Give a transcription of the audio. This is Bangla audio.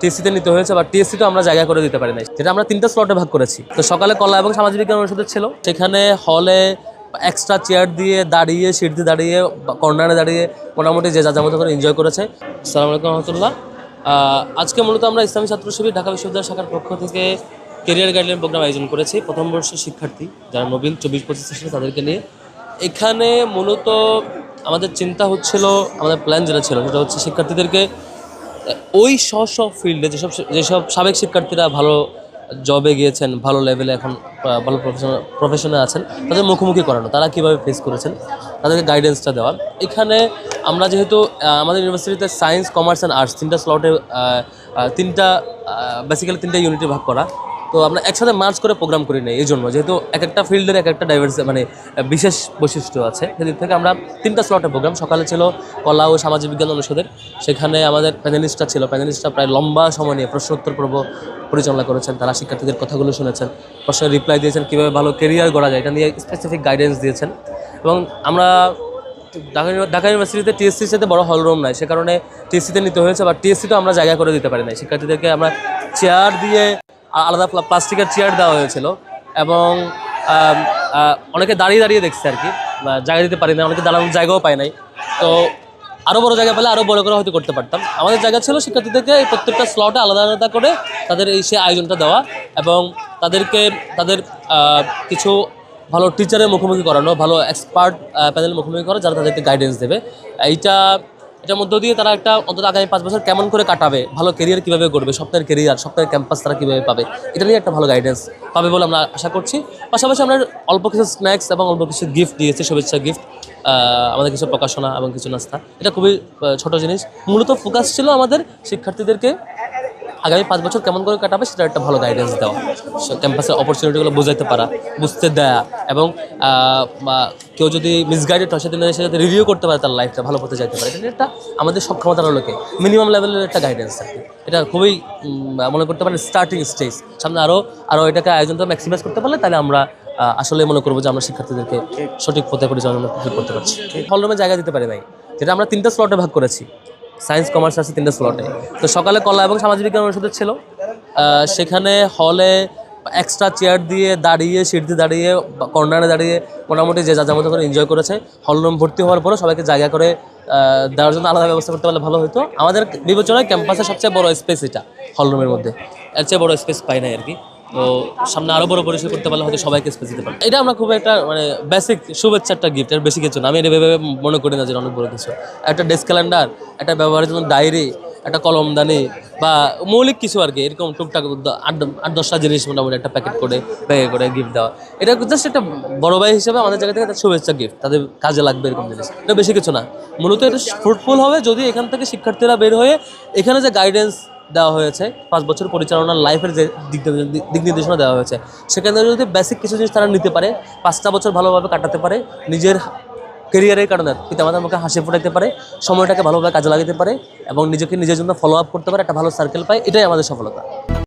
টিএসসিতে নিতে হয়েছে, বা টিএসসিতে আমরা জায়গা করে দিতে পারি নাই। যেটা আমরা তিনটা স্লটে ভাগ করেছি। তো সকালে কলা এবং সামাজিক বিজ্ঞান অনুষদের ছিল। সেখানে হলে এক্সট্রা চেয়ার দিয়ে দাঁড়িয়ে সিট দিয়ে দাঁড়িয়ে কর্নারে দাঁড়িয়ে মোটামুটি যে যা মতো করে এনজয় করেছে। সালাম আলাইকুম রহমতুল্লাহ। আজকে মূলত আমরা ইসলামী ছাত্র শিবির ঢাকা বিশ্ববিদ্যালয় শাখার পক্ষ থেকে কেরিয়ার গাইডলাইন প্রোগ্রাম আয়োজন করেছি। প্রথম বর্ষের শিক্ষার্থী যারা নবীন চব্বিশ পঁচিশ ছিল তাদেরকে নিয়ে। এখানে মূলত আমাদের চিন্তা হচ্ছিল, আমাদের প্ল্যান যেটা ছিল, সেটা হচ্ছে শিক্ষার্থীদেরকে ওই স্ব স্ব ফিল্ডে যেসব যেসব সাবেক শিক্ষার্থীরা ভালো জবে গিয়েছেন, ভালো লেভেলে এখন ভালো প্রফেশনে আছেন, তাদের মুখোমুখি করানো, তারা কীভাবে ফেস করেছেন, তাদেরকে গাইডেন্সটা দেওয়া। এখানে আমরা যেহেতু আমাদের ইউনিভার্সিটিতে সায়েন্স কমার্স অ্যান্ড আর্টস তিনটা স্লটে তিনটা বেসিক্যালি তিনটা ইউনিটে ভাগ করা। তো আমরা একসাথে মার্চ করে প্রোগ্রাম করি নাই এই জন্য যেহেতু এক একটা ফিল্ডের এক একটা ডাইভার্স মানে বিশেষ বৈশিষ্ট্য আছে। সেদিক থেকে আমরা তিনটা স্লটে প্রোগ্রাম সকালে ছিল কলা ও সামাজিক বিজ্ঞান অনুষদের। সেখানে আমাদের প্যানেলিস্টরা ছিল। প্যানেলিস্টরা প্রায় লম্বা সময় নিয়ে প্রশ্নোত্তর পর্ব পরিচালনা করেছেন। তারা শিক্ষার্থীদের কথাগুলো শুনেছেন। প্রশ্নের রিপ্লাই দিয়েছেন, কীভাবে ভালো কেরিয়ার গড়া যায় এটা নিয়ে স্পেসিফিক গাইডেন্স দিয়েছেন। এবং আমরা ঢাকা ইউনি- ঢাকা ইউনিভার্সিটিতে টিএসসির সাথে বড় হল রুম নাই। সে কারণে টিএসসিতে নিতে হয়েছে বা টিএসসিতেও আমরা জায়গা করে দিতে পারি নাই। শিক্ষার্থীদেরকে আমরা চেয়ার দিয়ে আলাদা প্লা- প্লাস্টিকের চেয়ার দেওয়া হয়েছিল এবং অনেকে দাঁড়িয়ে দাঁড়িয়ে দেখছে আর কি জায়গা দিতে পারি না অনেকে দাঁড়ানোর জায়গাও পায় নাই। তো আরও বড় জায়গা পেলে আরও বড় করে হয়তো করতে পারতাম। আমাদের জায়গা ছিল শিক্ষার্থীদেরকে এই প্রত্যেকটা স্লটে আলাদা আলাদা করে তাদের এই সে আয়োজনটা দেওয়া এবং তাদেরকে, তাদের কিছু ভালো টিচারের মুখোমুখি করানো, ভালো এক্সপার্ট প্যানেল মুখোমুখি করা যারা তাদেরকে গাইডেন্স দেবে। এইটা এটার মধ্য দিয়ে তারা একটা অন্তত আগামী পাঁচ বছর কেমন করে কাটাবে, ভালো কেরিয়ার কীভাবে গড়বে সপ্তাহের কেরিয়ার সপ্তাহের ক্যাম্পাস তারা কীভাবে পাবে, এটা নিয়ে একটা ভালো গাইডেন্স পাবে বলে আমরা আশা করছি। পাশাপাশি আমরা অল্প কিছু স্ন্যাক্স এবং অল্প কিছু গিফট দিয়েছি, শুভেচ্ছা গিফট আমাদের কিছু প্রকাশনা এবং কিছু নাস্তা। এটা খুবই ছোটো ছোট জিনিস। মূলত ফোকাস ছিল আমাদের শিক্ষার্থীদেরকে আগামী পাঁচ বছর কেমন করে কাটাবে সেটা একটা ভালো গাইডেন্স দেওয়া ক্যাম্পাসের অপরচুনিটিগুলো বোঝাতে পারা, বুঝতে দেয়া এবং কেউ যদি মিসগাইডেড হয় সেদিন সে যাতে রিভিউ করতে পারে তার লাইফটা ভালো করতে চাইতে পারে। এটা একটা আমাদের সক্ষমতার লোকে মিনিমাম লেভেলের একটা গাইডেন্স আর কি এটা খুবই মনে করতে পারেন স্টার্টিং স্টেজ সামনে আরও আরও এটাকে আয়োজনটা ম্যাক্সিমাইজ করতে পারলে তাহলে আমরা আসলে মনে করব যে আমরা শিক্ষার্থীদেরকে সঠিক পথে পরিচালনা করতে পারছি। হলরুমে জায়গা দিতে পারি ভাই। যেটা আমরা তিনটা স্লটে ভাগ করেছি। সায়েন্স কমার্স আছে তিনটা স্লটে। তো সকালে কলা এবং সামাজিক বিজ্ঞান অনুষদের ছিল। সেখানে হলে এক্সট্রা চেয়ার দিয়ে দাঁড়িয়ে সিট দিয়ে দাঁড়িয়ে কর্নারে দাঁড়িয়ে মোটামুটি যে যা যা মতো করে এনজয় করেছে। হলরুম ভর্তি হওয়ার পরও সবাইকে জায়গা করে দেওয়ার জন্য আলাদা ব্যবস্থা করতে পারলে ভালো হতো। আমাদের বিবেচনায় ক্যাম্পাসের সবচেয়ে বড় স্পেস এটা হলরুমের মধ্যে। এর চেয়ে বড় স্পেস পাই নাই আর কি। তো সামনে আরও বড় পরিসর করতে পারলে হয়তো সবাইকে স্পেস দিতে পারে এটা আমরা খুব একটা মানে বেসিক শুভেচ্ছা একটা গিফট এর বেশি কিছু না। আমি এটা ভেবে মনে করি না যে অনেক বড় কিছু। একটা ডেস্ক ক্যালেন্ডার একটা ব্যবহারের জন্য ডায়েরি একটা কলমদানি বা মৌলিক কিছু আর কি। এরকম টুকটাক আট আট, দশটা জিনিস মোটামুটি একটা প্যাকেট করে প্যাকে করে গিফট দেওয়া। এটা জাস্ট একটা বড় ভাই হিসেবে আমাদের জায়গা থেকে একটা শুভেচ্ছা গিফট তাদের কাজে লাগবে এরকম জিনিস। এটা বেশি কিছু না। মূলত এটা ফ্রুটফুল হবে যদি এখান থেকে শিক্ষার্থীরা বের হয়ে এখানে যে গাইডেন্স দেওয়া হয়েছে, পাঁচ বছর পরিচালনার লাইফের যে দিক নির্দেশনা দেওয়া হয়েছে। সেখানে যদি বেসিক কিছু জিনিস তারা নিতে পারে, পাঁচটা বছর ভালোভাবে কাটাতে পারে, নিজের কেরিয়ারের কারণে পিতামাতার মুখে হাসি ফোটাতে পারে, সময়টাকে ভালোভাবে কাজে লাগাতে পারে এবং নিজেকে নিজের জন্য ফলো আপ করতে পারে, একটা ভালো সার্কেল পায়, এটাই আমাদের সফলতা।